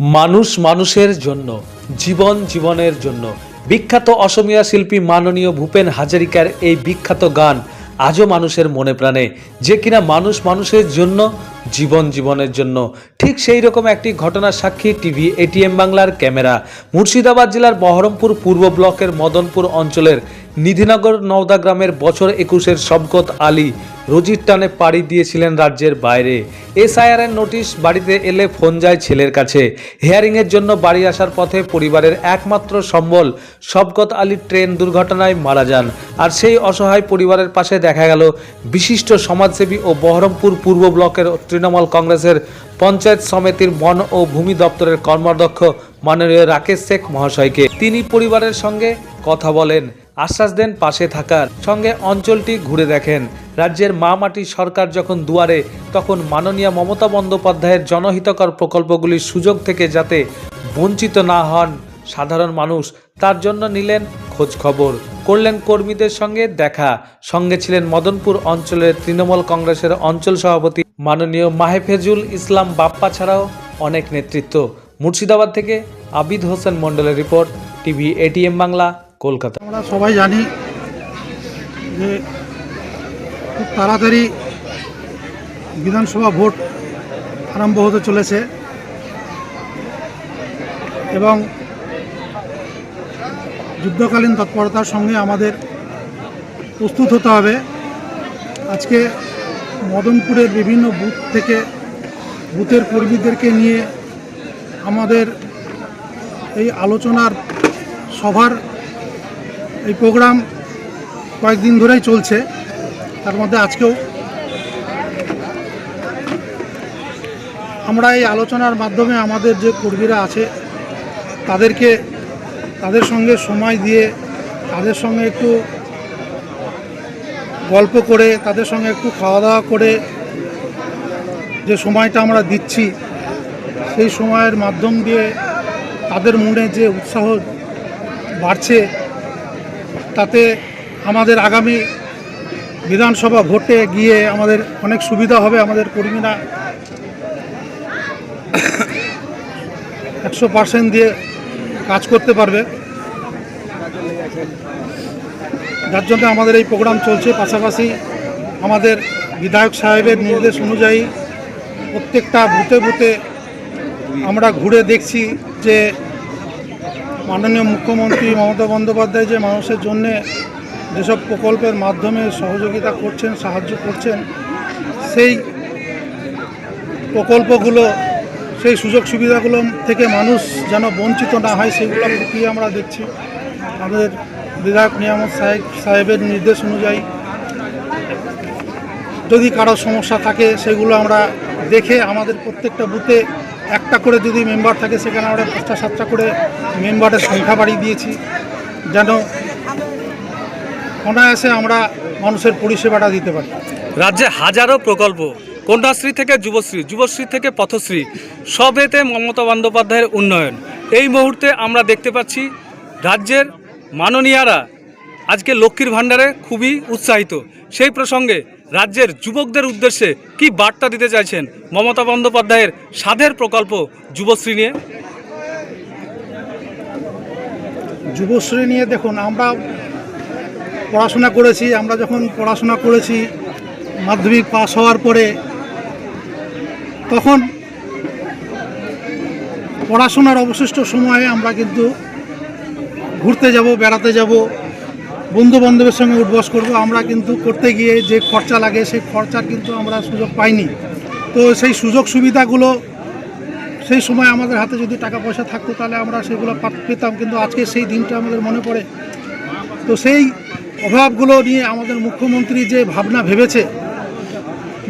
মানুষ মানুষের জন্য, জীবন জীবনের জন্য। বিখ্যাত অসমীয়া শিল্পী মাননীয় ভূপেন হাজারিকার এই বিখ্যাত গান আজও মানুষের মনে প্রাণে, যে কিনা মানুষ মানুষের জন্য, জীবন জীবনের জন্য। ঠিক সেই রকম একটি ঘটনার সাক্ষী টিভি এটিএম বাংলার ক্যামেরা। মুর্শিদাবাদ জেলার বহরমপুর পূর্ব ব্লকের মদনপুর অঞ্চলের নিধিনগর নওদা গ্রামের বছর একুশের শবকত আলী রোজির টানে পাড়ি দিয়েছিলেন রাজ্যের বাইরে। এসআইআরের নোটিশ বাড়িতে এলে ফোন যায় ছেলের কাছে। হিয়ারিংয়ের জন্য বাড়ি আসার পথে পরিবারের একমাত্র সম্বল শবকত আলী ট্রেন দুর্ঘটনায় মারা যান। আর সেই অসহায় পরিবারের পাশে দেখা গেল বিশিষ্ট সমাজসেবী ও বহরমপুর পূর্ব ব্লকের তৃণমূল কংগ্রেসের পঞ্চায়েত সমিতির বন ও ভূমি দপ্তরের কর্মাধ্যক্ষ মাননীয় রাকেশ শেখ মহাশয়কে। তিনি পরিবারের সঙ্গে কথা বলেন। আশ্বাস দেন পাশে থাকার। সঙ্গে অঞ্চলটি ঘুরে দেখেন। রাজ্যের মা মাটি সরকার যখন দুয়ারে, তখন মাননীয় মমতা বন্দ্যোপাধ্যায়ের জনহিতকর প্রকল্পগুলির সুযোগ থেকে যাতে বঞ্চিত না হন সাধারণ মানুষ, তার জন্য নিলেন খোঁজ খবর। করলেন কর্মীদের সঙ্গে দেখা। সঙ্গে ছিলেন মদনপুর অঞ্চলের তৃণমূল কংগ্রেসের অঞ্চল সভাপতি মাননীয় মাহেফেজুল ইসলাম বাপ্পা ছাড়াও অনেক নেতৃত্ব। মুর্শিদাবাদ থেকে আবিদ হোসেন মণ্ডলের report, TV ATM Bangla. Kolkata. আমরা সবাই জানি যে খুব তাড়াতাড়ি বিধানসভা ভোট আরম্ভ হতে চলেছে এবং যুদ্ধকালীন তৎপরতার সঙ্গে আমাদের প্রস্তুত হতে হবে। আজকে মদনপুরের বিভিন্ন বুথ থেকে বুথের কর্মীদেরকে নিয়ে আমাদের এই আলোচনার সভার এই প্রোগ্রাম কয়েকদিন ধরেই চলছে। তার মধ্যে আজকেও আমরা এই আলোচনার মাধ্যমে আমাদের যে কর্মীরা আছে, তাদেরকে তাদের সঙ্গে সময় দিয়ে, তাদের সঙ্গে একটু গল্প করে, তাদের সঙ্গে একটু খাওয়া দাওয়া করে যে সময়টা আমরা দিচ্ছি, সেই সময়ের মাধ্যম দিয়ে তাদের মনে যে উৎসাহ বাড়ছে তাতে আমাদের আগামী বিধানসভা ভোটে গিয়ে আমাদের অনেক সুবিধা হবে আমাদের কর্মীরা। একশো পার্সেন্ট দিয়ে কাজ করতে পারবে। যার জন্য আমাদের এই প্রোগ্রাম চলছে। পাশাপাশি আমাদের বিধায়ক সাহেবের নির্দেশ অনুযায়ী প্রত্যেকটা বুথে বুথে আমরা ঘুরে দেখছি যে মাননীয় মুখ্যমন্ত্রী মমতা বন্দ্যোপাধ্যায় যে মানুষের জন্যে যেসব প্রকল্পের মাধ্যমে সহযোগিতা করছেন, সাহায্য করছেন, সেই প্রকল্পগুলো, সেই সুযোগ সুবিধাগুলো থেকে মানুষ যেন বঞ্চিত না হয়, সেগুলো প্রক্রিয়া আমরা দেখছি। আমাদের বিধায়ক নিয়ামত সাহেব, সাহেবের নির্দেশ অনুযায়ী যদি কারও সমস্যা থাকে, সেগুলো আমরা দেখে আমাদের প্রত্যেকটা বুথে একটা করে যদি মেম্বার থাকে, সেখানে আমরা পাঁচটা সাতটা করে মেম্বারের সংখ্যা বাড়িয়ে দিয়েছি, যেন অনায়াসে আমরা মানুষের পরিষেবাটা দিতে পারি। রাজ্যে হাজারো প্রকল্প, কন্যাশ্রী থেকে যুবশ্রী যুবশ্রী থেকে পথশ্রী সবেতে মমতা বন্দ্যোপাধ্যায়ের উন্নয়ন। এই মুহূর্তে আমরা দেখতে পাচ্ছি, রাজ্যের মাননীয়ারা আজকে লক্ষ্মীর ভাণ্ডারে খুবই উৎসাহিত। সেই প্রসঙ্গে রাজ্যের যুবকদের উদ্দেশ্যে কি বার্তা দিতে চাইছেন মমতা বন্দ্যোপাধ্যায়ের সাধের প্রকল্প যুবশ্রী নিয়ে? যুবশ্রী নিয়ে দেখুন, আমরা পড়াশোনা করেছি, আমরা যখন পড়াশোনা করেছি, মাধ্যমিক পাস হওয়ার পরে, তখন পড়াশোনার অবশিষ্ট সময়ে আমরা কিন্তু ঘুরতে যাব, বেড়াতে যাব বন্ধু বান্ধবের সঙ্গে উঠবস করব। আমরা কিন্তু করতে গিয়ে যে খরচা লাগে, সেই খরচা কিন্তু আমরা সুযোগ পাইনি। তো সেই সুযোগ সুবিধাগুলো, সেই সময় আমাদের হাতে যদি টাকা পয়সা থাকতো, তাহলে আমরা সেগুলো পেতাম। কিন্তু আজকে সেই দিনটা আমাদের মনে পড়ে। তো সেই অভাবগুলো নিয়ে আমাদের মুখ্যমন্ত্রী যে ভাবনা ভেবেছে,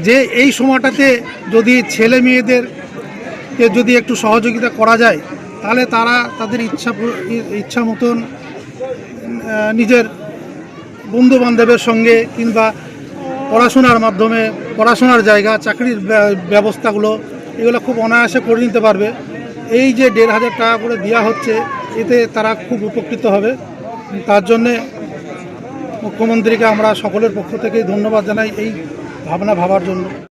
যে এই সময়টাতে যদি ছেলে মেয়েদেরকে যদি একটু সহযোগিতা করা যায়, তাহলে তারা তাদের ইচ্ছা ইচ্ছা মতন নিজের বন্ধু বান্ধবের সঙ্গে কিংবা পড়াশোনার মাধ্যমে, পড়াশোনার জায়গা, চাকরির ব্য- ব্যবস্থাগুলো, এগুলো খুব অনায়াসে করে নিতে পারবে। এই যে দেড় হাজার টাকা করে দেওয়া হচ্ছে, এতে তারা খুব উপকৃত হবে। তার জন্যে মুখ্যমন্ত্রীকে আমরা সকলের পক্ষ থেকেই ধন্যবাদ জানাই এই ভাবনা ভাবার জন্য।